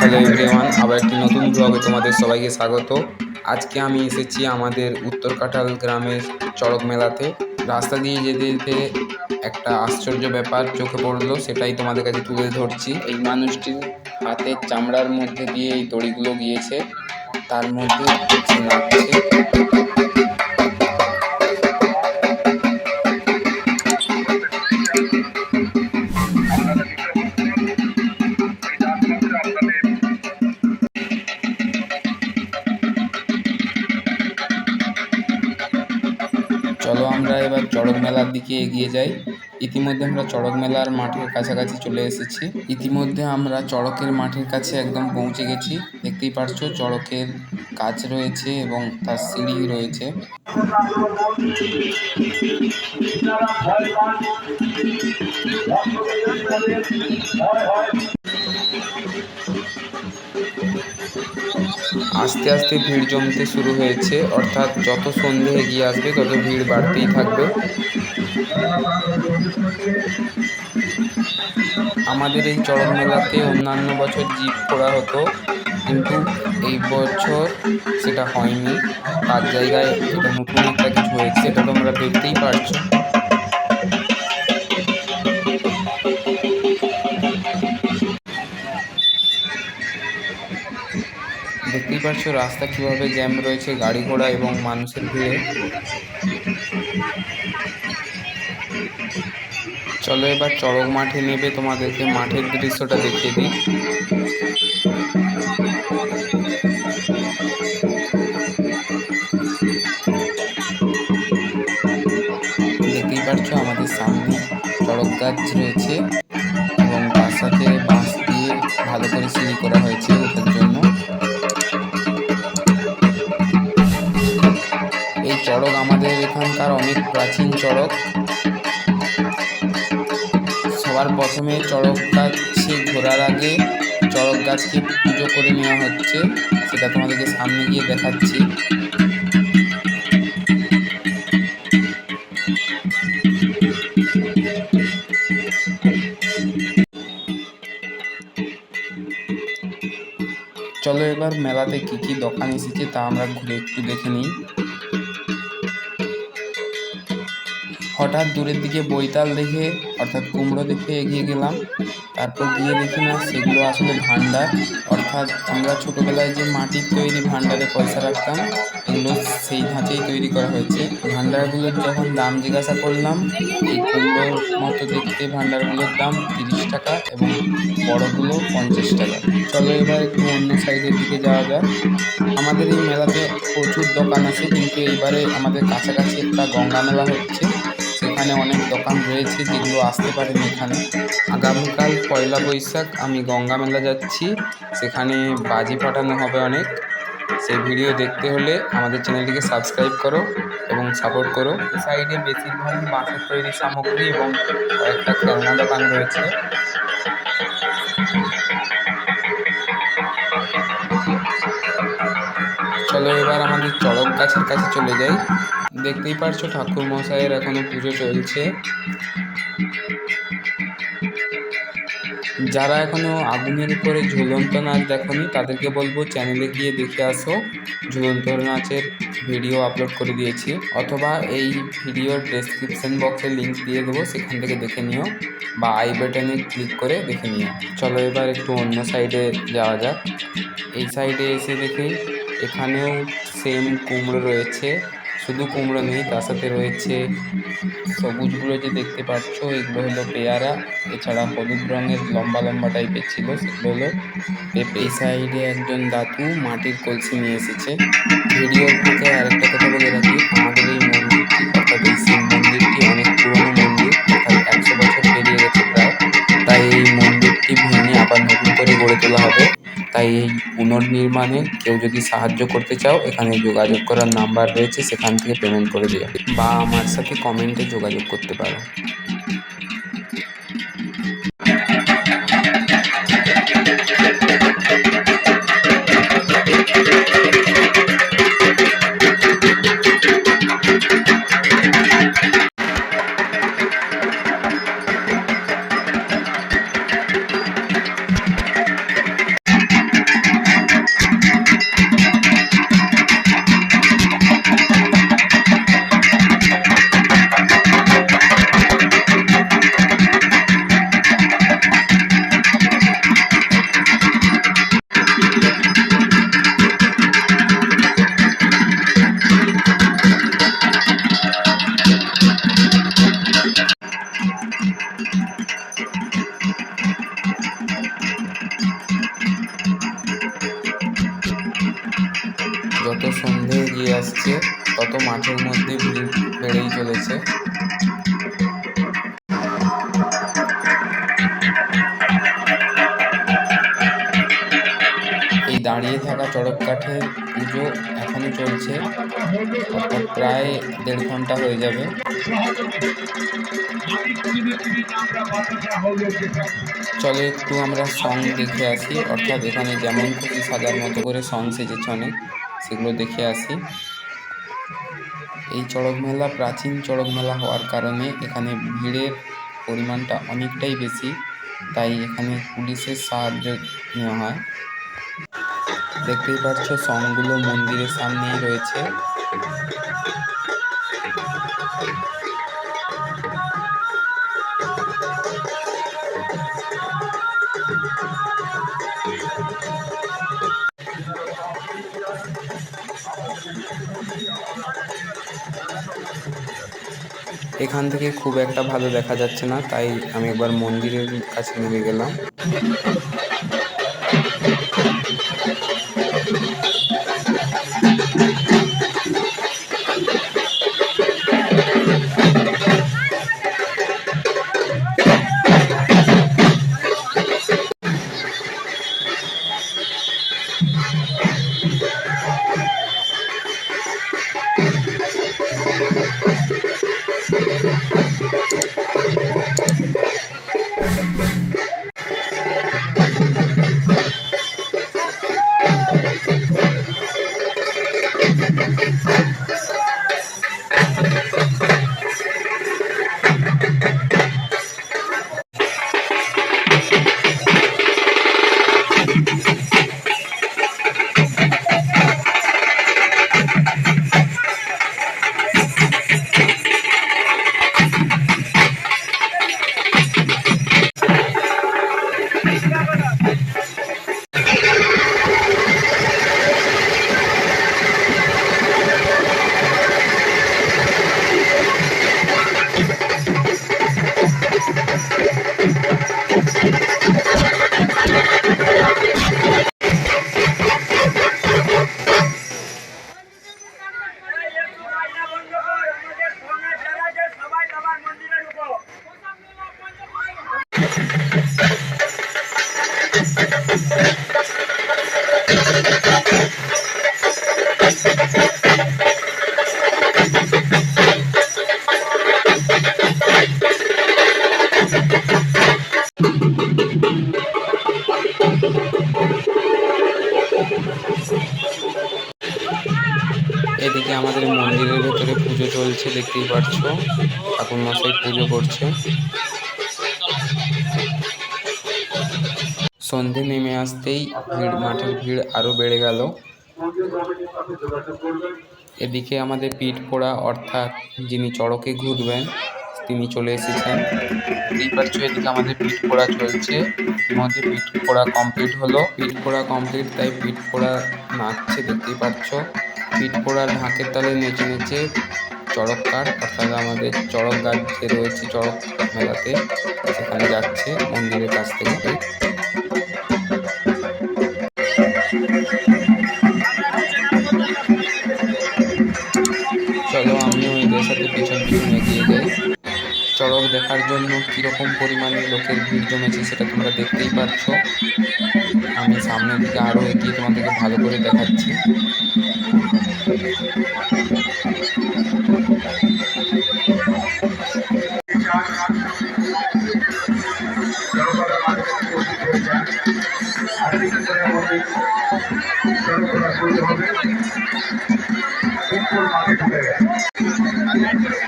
Hello everyone আবার একটি নতুন ব্লগে তোমাদের সবাইকে স্বাগত। আজকে আমি এসেছি আমাদের উত্তর কাঁঠাল গ্রামের চড়ক মেলাতে। রাস্তা দিয়ে যেতে যেতে একটা আশ্চর্য ব্যাপার চোখে পড়ল, সেটাই তোমাদের কাছে তুলে ধরছি। এই মানুষটির হাতের চামড়ার মধ্যে দিয়ে এই দড়িগুলো গিয়েছে। তার মধ্যে নাচছে চলো আমরা এবার চড়ক মেলার দিকে এগিয়ে যাই। ইতিমধ্যে আমরা চড়ক মেলার মাঠের কাছাকাছি চলে এসেছি। ইতিমধ্যে আমরা চড়কের মাঠের কাছে একদম পৌঁছে গেছি। দেখতেই পারছ, চড়কের কাজ রয়েছে এবং তার সিঁড়ি রয়েছে। আস্তে আস্তে ভিড় জমতে শুরু হয়েছে, অর্থাৎ যত সন্ধে এগিয়ে আসবে তত ভিড় বাড়তেই থাকবে। আমাদের এই চড়ক মেলাতে অন্যান্য বছর জিপ করা হতো, কিন্তু এই বছর সেটা হয়নি। তার জায়গায় এটা নতুন একটা কিছু হয়েছে এটা তোমরা দেখতেই পারছ। দেখতেই পাচ্ছ রাস্তা কীভাবে জ্যাম রয়েছে, গাড়ি ঘোড়া এবং মানুষের ভিড়ে। চলো এবার চড়ক মাঠে নেবে তোমাদেরকে মাঠের দৃশ্যটা দেখিয়ে দিই। দেখতেই পাচ্ছ আমাদের সামনে চড়ক গাছ রয়েছে এবং তার সাথে বাঁশ দিয়ে ভালো করে সিঁড়ি করা হয়েছে ওটার জন্য। এই চড়ক আমাদের এখানকার অনেক প্রাচীন চড়ক। সবার প্রথমে চড়ক গাছে ঘোরার আগে চড়ক গাছকে পুজো করে নেওয়া হচ্ছে। সেটা তোমাদেরকে সামনে গিয়ে দেখাচ্ছি। চলো এবার মেলাতে কি কি দোকান এসেছে তা আমরা ঘুরে একটু দেখে নিই। হঠাৎ দূরের দিকে বৈতাল দেখে, অর্থাৎ কুমড়ো দেখে এগিয়ে গেলাম। তারপর গিয়ে দেখি না, সেগুলো আসলে ভান্ডার অর্থাৎ আমরা ছোটোবেলায় যে মাটির তৈরি ভান্ডারে পয়সা রাখতাম, এগুলো সেই ধাঁচেই তৈরি করা হয়েছে। ভান্ডারগুলোর যখন দাম জিজ্ঞাসা করলাম, এই কুমড়োর মতো দেখতে ভান্ডারগুলোর দাম তিরিশ টাকা এবং বড়গুলো পঞ্চাশ টাকা। চলো এবার একটু অন্য সাইডের দিকে যাওয়া যাক। আমাদের এই মেলাতে প্রচুর দোকান আছে, কিন্তু এইবারে আমাদের কাছাকাছি একটা গঙ্গা মেলা হচ্ছে। সেখানে অনেক দোকান রয়েছে যেগুলো আসতে পারেন এখানে। আগামীকাল পয়লা বৈশাখ আমি গঙ্গা মেলা যাচ্ছি। সেখানে বাজি ফাটানো হবে অনেক। সেই ভিডিও দেখতে হলে আমাদের চ্যানেলটিকে সাবস্ক্রাইব করো এবং সাপোর্ট করো। সাইডে বেশিরভাগই বাঁশের তৈরি সামগ্রী এবং কয়েকটা খেলনা দোকান রয়েছে। চলো এবার আমাদের চড়ক গাছের কাছে চলে যাই। দেখতেই পারছ ঠাকুর মশাইয়ের এখনও পুজো চলছে। যারা এখনও আগুনের উপরে ঝুলন্ত নাচ দেখনি, তাদেরকে বলব চ্যানেলে গিয়ে দেখে আসো। ঝুলন্ত নাচের ভিডিও আপলোড করে দিয়েছি। অথবা এই ভিডিওর ডেসক্রিপশন বক্সে লিঙ্ক দিয়ে দেবো, সেখান থেকে দেখে নিও বা আই বাটনে ক্লিক করে দেখে নিও। চলো এবার একটু অন্য সাইডে যাওয়া যাক। এই সাইডে এসে দেখি, এখানেও সেম কুমড়ো রয়েছে। শুধু কুমড়ো নেই, তার সাথে রয়েছে সবুজগুলো যে দেখতে পাচ্ছ, এগুলো হলো পেয়ারা, এছাড়া হলুদ রঙের লম্বা লম্বা টাইপের ছিল, সেগুলো হলো এই সাইডে একজন দাদু মাটির কলসি নিয়ে এসেছে। ভিডিওর থেকে আরেকটা কথা বলে রাখি, আমাদের এই মন্দিরটি, অর্থাৎ এই শিব মন্দিরটি অনেক পুরনো মন্দির, অর্থাৎ একশো বছর পেরিয়ে গেছে প্রায়। তাই এই মন্দিরটি ভেঙে আবার নতুন করে গড়ে তোলা হবে। তাই এই পুনর্নির্মাণে কেউ যদি সাহায্য করতে চাও, এখানে যোগাযোগ করার নাম্বার রয়েছে, সেখান থেকে পেমেন্ট করে দিও। বা আমার সাথে কমেন্টে যোগাযোগ করতে পারো। প্রায় দেড় ঘণ্টা হয়ে যাবে। চলো একটু আমরা সং দেখে আসি। অর্থাৎ এখানে যেমন খুশি সাজার মতো করে সং সেজেছে অনেক, সেগুলো দেখে আসি। এই চড়ক মেলা প্রাচীন চড়ক মেলা হওয়ার কারণে এখানে ভিড়ের পরিমাণটা অনেকটাই বেশি, তাই এখানে পুলিশের সাহায্য নেওয়া হয়। দেখতেই পাচ্ছ সংগুলো মন্দিরের সামনেই রয়েছে। এখান থেকে খুব একটা ভালো দেখা যাচ্ছে না, তাই আমি একবার মন্দিরের কাছে নেমে গেলাম। চলছে দেখতেই পাচ্ছ ঠাকুর মশাই পুজো করছে। সন্ধে নেমে আসতেই ভিড়, মাঠের ভিড় আরও বেড়ে গেল। এদিকে আমাদের পিঠ পোড়া, অর্থাৎ যিনি চড়কে ঘুরবেন, তিনি চলে এসেছেন। দেখতেই পাচ্ছ এদিকে আমাদের পিঠ পোড়া চলছে। ইতিমধ্যে পিঠ পোড়া কমপ্লিট হলো। পিঠ পোড়া কমপ্লিট তাই পিঠ পোড়া নাচছে, দেখতেই পাচ্ছ পিঠ পোড়ার ঢাকের তালে নেচে নেচে চড়ক কাঠ, অর্থাৎ আমাদের চড়ক গাছ যে রয়েছে চড়ক মেলাতে, সেখানে যাচ্ছে মন্দিরের কাছ থেকে। চলো আমিও এদের সাথে পিছন পিছন এগিয়ে যাই। চড়ক দেখার জন্য কীরকম পরিমাণে লোকের ভিড় জমেছে সেটা তোমরা দেখতেই পাচ্ছ। আমি সামনের দিকে আরও এগিয়ে তোমাদেরকে ভালো করে দেখাচ্ছি। どうも。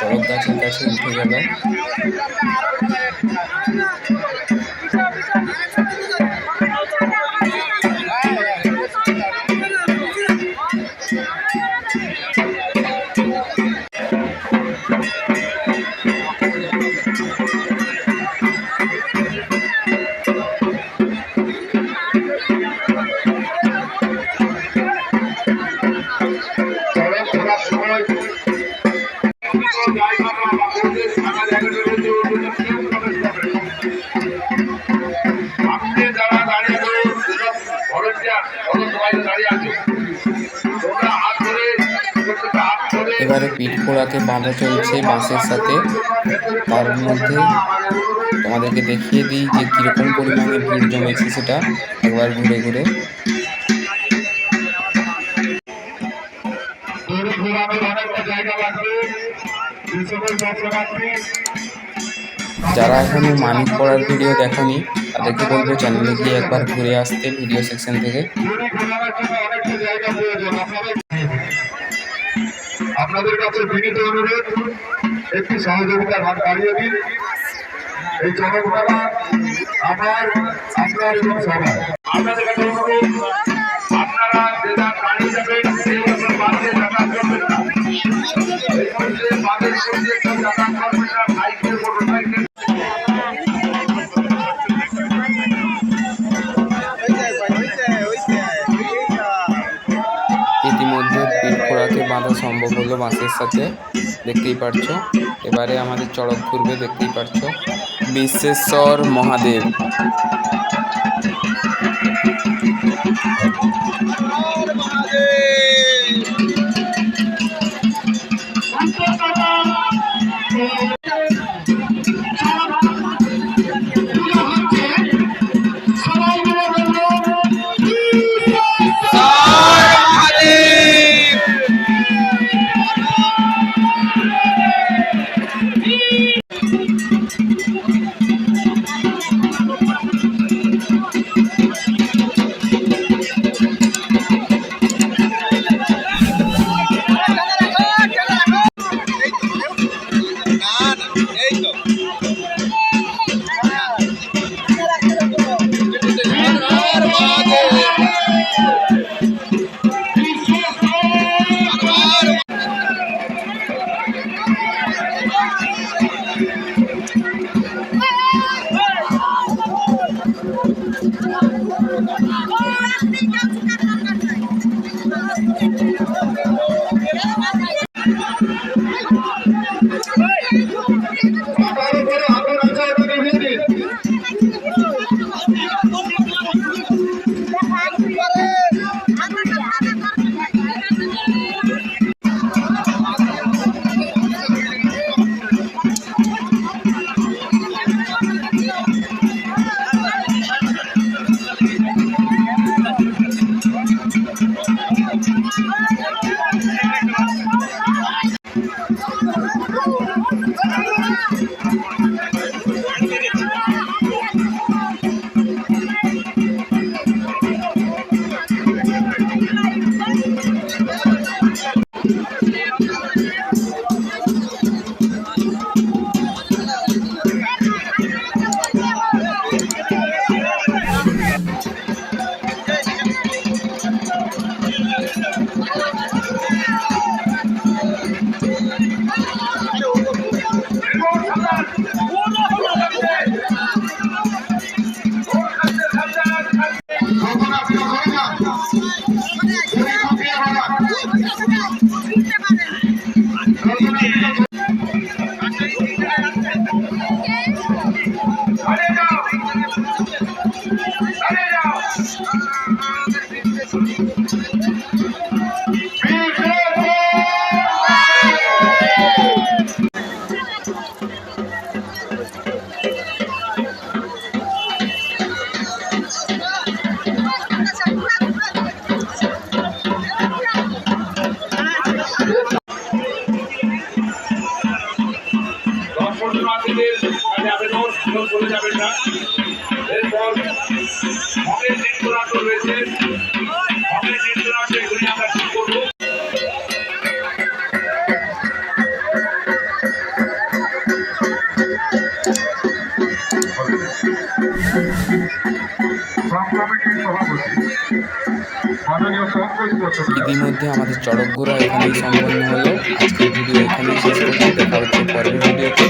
চড়ক গাছের কাছে উঠে গেল এবারে পিঠ পোড়াকে বাঁধা চলছে বাঁশের সাথে। তার মধ্যে তোমাদেরকে দেখিয়ে দিই যে কীরকম পরিমাণে ভিড় জমেছে সেটা। একবার ঘুরে ঘুরে। দড়ি ঘোরানোর অনেকটা জায়গা লাগবে। যে সকল যারা এখনও মানিক পড়ার ভিডিও দেখনি তাদেরকে বলব চ্যানেলে গিয়ে একবার ঘুরে আসতে ভিডিও সেকশন থেকে। আপনাদের কাছে বিনীত অনুরোধ একটি সহযোগিতার হাত বাড়িয়ে দিন। এই চমকমেলা আমার আপনার এবং সবার। আপনাদের কাছে অনুরোধ সম্ভব মাছের সাথে দেখতেই পারছ। এবারে আমাদের চড়ক ঘুরবে দেখতেই পারছ। বিশ্বেশ্বর মহাদেব। ইতিমধ্যে আমাদের চড়ক ঘোরা এখানেই সম্পন্ন হলো। আজকের ভিডিও এখানেই শেষ করছি। দেখা হচ্ছে পরের ভিডিওতে।